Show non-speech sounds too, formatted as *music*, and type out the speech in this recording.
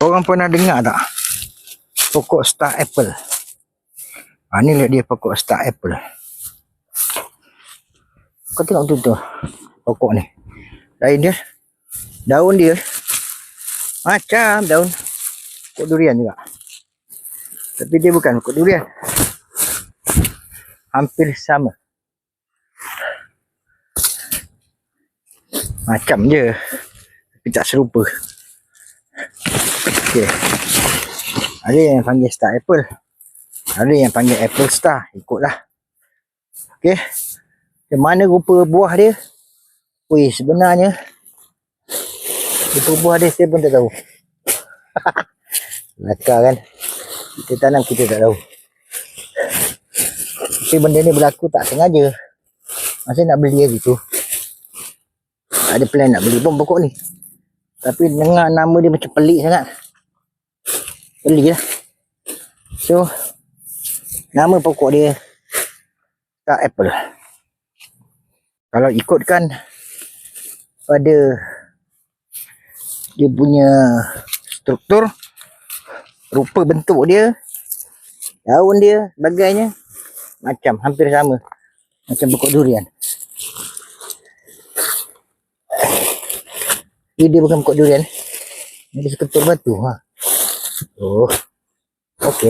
Orang pernah dengar tak? Pokok star apple. Ha, ni lihat dia pokok star apple. Kau tengok tu tu. Pokok ni. Lain dia. Daun dia. Macam daun. Pokok durian juga. Tapi dia bukan pokok durian. Hampir sama. Macam je. Tapi tak serupa. Okey. Ada yang panggil star apple. Ada yang panggil apple star. Ikutlah. Okey. Di mana rupa buah dia? Wih, sebenarnya rupa buah dia saya pun tak tahu. *laughs* Nakal kan? Kita tanam kita tak tahu. Tapi benda ni berlaku tak sengaja. Masa nak beli hari tu. Tak ada plan nak beli pun pokok ni. Tapi dengar nama dia macam pelik sangat. Beli lah. So, nama pokok dia tak apple. Kalau ikutkan pada dia punya struktur, rupa bentuk dia, daun dia, sebagainya, macam hampir sama. Macam pokok durian. Lidah bukan pokok durian. Ini seketul batu. Ha. Oh. Okey.